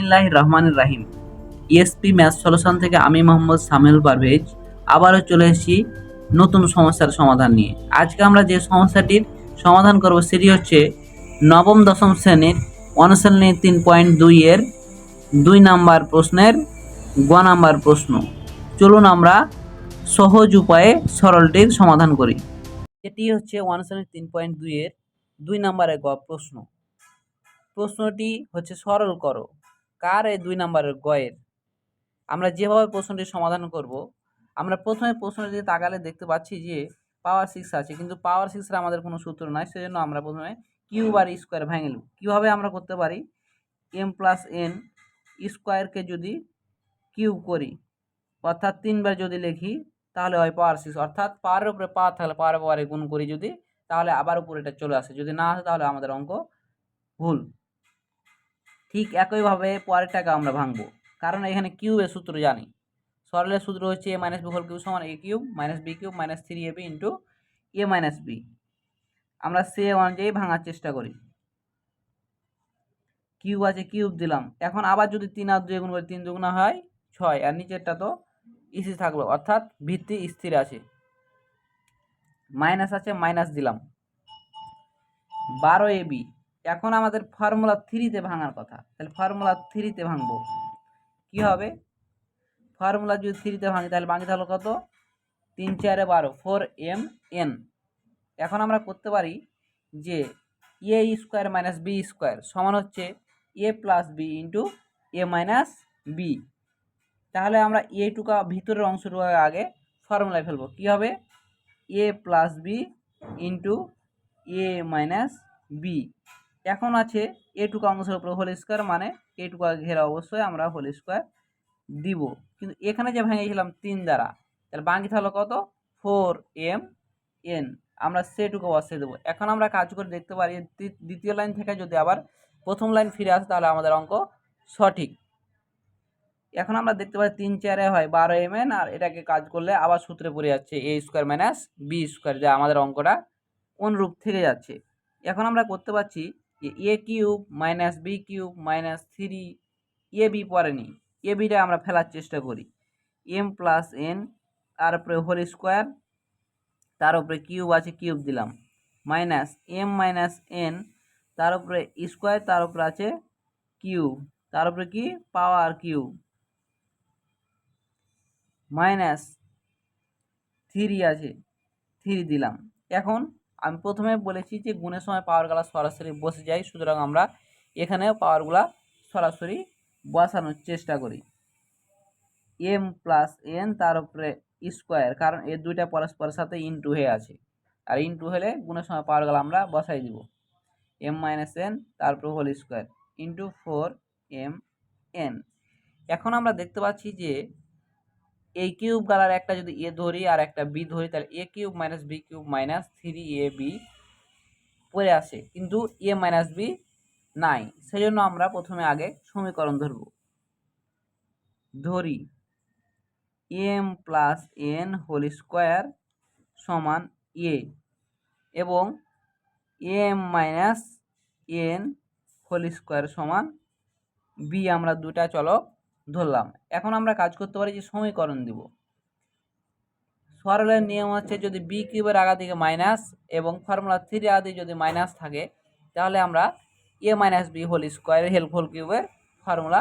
বিসমিল্লাহ রহমান রাহিম ইএসপি ম্যাথ সলিউশন থেকে আমি মোহাম্মদ সামিল পারভেজ আবারও চলে এসেছি নতুন সমস্যার সমাধান নিয়ে। আজকে আমরা যে সমস্যাটির সমাধান করব সেটি হচ্ছে নবম দশম শ্রেণির অনুশীলনী তিন পয়েন্ট দুই এর দুই নাম্বার প্রশ্নের গ নাম্বার প্রশ্ন। চলুন আমরা সহজ উপায়ে সরলটির সমাধান করি। এটি হচ্ছে অনুশীলনী তিন পয়েন্ট দুই এর দুই নাম্বারের গ প্রশ্ন। প্রশ্নটি হচ্ছে সরল করো। কার এই দুই নাম্বারের গয়ের? আমরা যেভাবে প্রশ্নটি সমাধান করব, আমরা প্রথমে প্রশ্নটি তাকালে দেখতে পাচ্ছি যে পাওয়ার সিক্স আছে, কিন্তু পাওয়ার সিক্সের আমাদের কোনো সূত্র নাই, সেজন্য আমরা প্রথমে কিউব আর স্কোয়ার ভেঙে নেব কীভাবে আমরা করতে পারি? এম প্লাস এন স্কোয়ারকে যদি কিউব করি, অর্থাৎ তিনবার যদি লিখি, তাহলে হয় পাওয়ার সিক্স অর্থাৎ পাওয়ারের উপরে পাওয়ার থাকলে পাওয়ারে পাওয়ারে গুণ করি যদি, তাহলে আবার উপরে এটা চলে আসে। যদি না আসে, তাহলে আমাদের অঙ্ক ভুল। ঠিক একইভাবে পরেরটাকে আমরা ভাঙবো। কারণ এখানে কিউবের সূত্র জানি। সরলের সূত্র হচ্ছে A minus B whole cube সমান A cube minus B cube minus three A B into A minus B আমরা সে অনুযায়ী ভাঙার চেষ্টা করি। কিউব আছে কিউব দিলাম। এখন আবার যদি তিন আর দুই গুণ করি, তিন দুগুণা হয় ছয়। আর নিচেরটা তো ইসি থাকল, অর্থাৎ ভিত্তি স্থির আছে। মাইনাস আছে মাইনাস দিলাম। বারো এ বি এখন আমাদের ফর্মুলা থ্রিতে ভাঙার কথা। তাহলে ফর্মুলা থ্রিতে ভাঙবো। কি হবে? ফর্মুলা যদি থ্রিতে ভাঙি, তাহলে ভাঙি তাহলে কত? তিন চারে বারো ফোর এম এন এখন আমরা করতে পারি যে A square minus B square সমান হচ্ছে A plus B into A minus B তাহলে আমরা এ টুকা ভিতরের অংশটুকু আগে ফর্মুলায় ফেলব। কী হবে? A plus B into A minus B এখন আছে এ টুকু অংশের উপরে হোল স্কোয়ার মানে এ টুকু ঘেরা অবশ্যই আমরা হোল স্কোয়ার দিব। কিন্তু এখানে যে ভেঙেছিলাম তিন দ্বারা, তাহলে বাকি থাকল কত? ফোর এম এন আমরা সেটুকু বসিয়ে দেবো। এখন আমরা কাজ করে দেখতে পারি দ্বি- দ্বিতীয় লাইন থেকে যদি আবার প্রথম লাইন ফিরে আসে, তাহলে আমাদের অঙ্ক সঠিক। এখন আমরা দেখতে পাই তিন চারে হয় বারো এম এন আর এটাকে কাজ করলে আবার সূত্রে পড়ে যাচ্ছে A square minus B square যা আমাদের অঙ্কটা অনুরূপ থেকে যাচ্ছে। এখন আমরা করতে পারছি A cube minus B cube minus three, A B পড়েনি এ বিটা আমরা ফেলার চেষ্টা করি। এম প্লাস এন, তার উপরে হোল স্কোয়ার, তার উপরে কিউব আছে, কিউব দিলাম। মাইনাস এম মাইনাস এন, তার উপরে স্কোয়ার, তার উপরে আছে কিউব। তার উপরে কি? Power cube. মাইনাস থ্রি আছে, থ্রি দিলাম। এখন আমি প্রথমে বলেছি যে গুণের সময় পাওয়ারগুলো সরাসরি বসে যায়, সুতরাং আমরা এখানেও পাওয়ারগুলা সরাসরি বসানোর চেষ্টা করি। এম প্লাস এন তার উপরে স্কোয়ার কারণ এর দুইটা পরস্পরের সাথে ইনটু হয়ে আছে। আর ইনটু হলে গুণের সময় পাওয়ারগুলো আমরা বসাই দিব। এম মাইনাস এন তারপরে whole square into four M N এখন আমরা দেখতে পাচ্ছি যে এই কিউব গালার একটা যদি এ ধরি আর একটা বি ধরি, তাহলে A cube minus B cube minus three A B পড়ে আসে। কিন্তু এ মাইনাস বি নাই। সেই জন্য আমরা প্রথমে আগে সমীকরণ ধরব। ধরি M plus N whole square সমান এ এবং M minus N whole square সমান বি আমরা দুটা চলক ধরলাম। এখন আমরা কাজ করতে পারি যে সমীকরণ দিব। সরলের নিয়ম হচ্ছে যদি বি কিউবের আগা দিকে মাইনাস এবং ফর্মুলা থ্রি আগা দিকে যদি মাইনাস থাকে, তাহলে আমরা এ মাইনাস বি হোল স্কোয়ারের হেল্প হোল কিউবের ফর্মুলা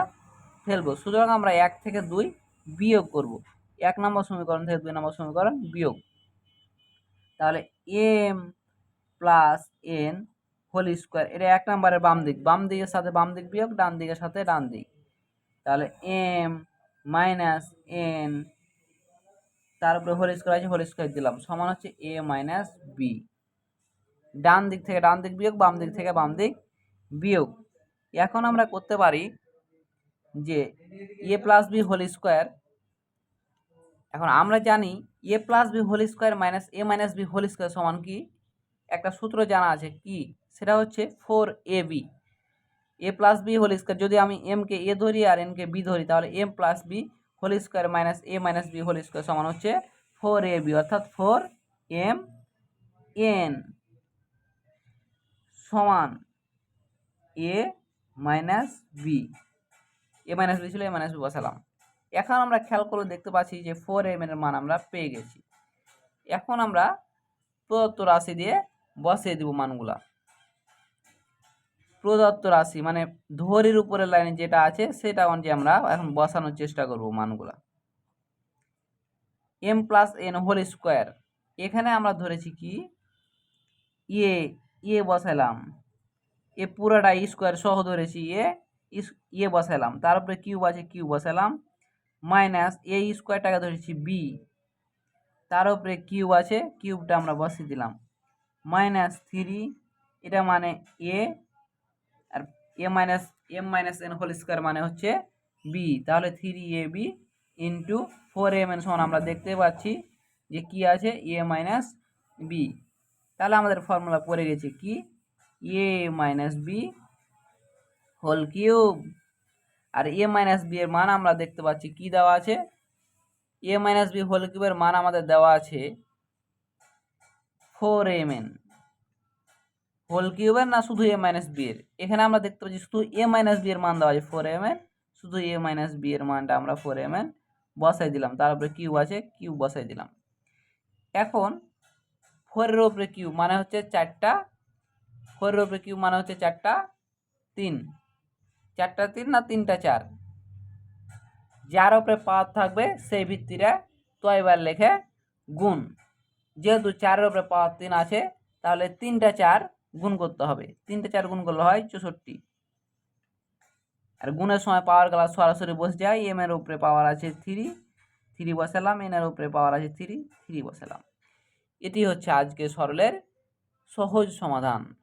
ফেলব। সুতরাং আমরা এক থেকে দুই বিয়োগ করব। এক নম্বর সমীকরণ থেকে দুই নম্বর সমীকরণ বিয়োগ। তাহলে M plus N whole square এটা এক নম্বরের বাম দিক। বাম দিকের সাথে বাম দিক বিয়োগ, ডান দিকের সাথে ডান দিক। তাহলে এম মাইনাস এন তার উপরে হোল স্কোয়ার আছে হোল স্কোয়ার দিলাম। সমান হচ্ছে এ মাইনাস বি ডান দিক থেকে ডান দিক বিয়োগ, বাম দিক থেকে বাম দিক বিয়োগ। এখন আমরা করতে পারি যে A plus B whole square এখন আমরা জানি A plus B whole square minus A minus B whole square সমান কি? একটা সূত্র জানা আছে কি? সেটা হচ্ছে four A B A plus B whole square যদি আমি এমকে এ ধরি আর এনকে বি ধরি, তাহলে M plus B whole square minus A minus B whole square সমান হচ্ছে ফোর এ বি অর্থাৎ ফোর এম এন সমান A minus B A minus B ছিল এ মাইনাস বি বসালাম। এখন আমরা খেয়াল করে দেখতে পাচ্ছি যে ফোর এম এর মান আমরা পেয়ে গেছি। এখন আমরা প্রদত্ত রাশি দিয়ে বসিয়ে দিব মানগুলা। প্রদত্ত রাশি মানে ধরির উপরের লাইনে যেটা আছে, সেটা অনুযায়ী আমরা এখন বসানোর চেষ্টা করব মানগুলা। M plus N whole square এখানে আমরা ধরেছি কি? ইয়ে ইয়ে বসালাম এ পুরোটা স্কোয়ার সহ ধরেছি এ ইয়ে বসালাম তার উপরে কিউব আছে কিউব বসালাম মাইনাস এ স্কোয়ারটাকে ধরেছি বি তার উপরে কিউব আছে কিউবটা আমরা বসিয়ে দিলাম। মাইনাস থ্রি এটা মানে A A minus M minus N whole square মানে হচ্ছে বি তাহলে three A B into four M N সমান আমরা দেখতে পাচ্ছি যে কি আছে? এ মাইনাস বি তাহলে আমাদের ফর্মুলা পড়ে গেছে কি? A minus B whole cube R A minus B এর মান আমরা দেখতে পাচ্ছি কি দেওয়া আছে? এ মাইনাস বি হোল কিউবের মান আমাদের দেওয়া আছে ফোর এম এন হোল কিউবের না শুধু এ মাইনাস বি এর? এখানে আমরা দেখতে পাচ্ছি শুধু এ মাইনাস বি এর মান দেওয়া আছে ফোর এম এন শুধু এ মাইনাস বি এর মানটা আমরা ফোর এম এন বসাই দিলাম। তারপরে কিউব আছে কিউব বসাই দিলাম। এখন ফোরের ওপরে কিউব মানে হচ্ছে চারটা ফোরের ওপরে কিউব মানে হচ্ছে চারটা, তিন। চারটা তিন না তিনটা চার? যার ওপরে পাওয়ার থাকবে, সেই ভিত্তিরে তো এবার লেখে গুণ। যেহেতু চারের ওপরে পাওয়ার তিন আছে, তাহলে তিনটা চার গুণ করতে হবে। তিনটে চার গুণ করলে হয় চৌষট্টি। আর গুণের সময় পাওয়ার গেলা সরাসরি বসে যায় এম এর উপরে পাওয়ার আছে থ্রি থ্রি বসালাম এন এর উপরে পাওয়ার আছে থ্রি থ্রি বসালাম। এটি হচ্ছে আজকে সরলের সহজ সমাধান।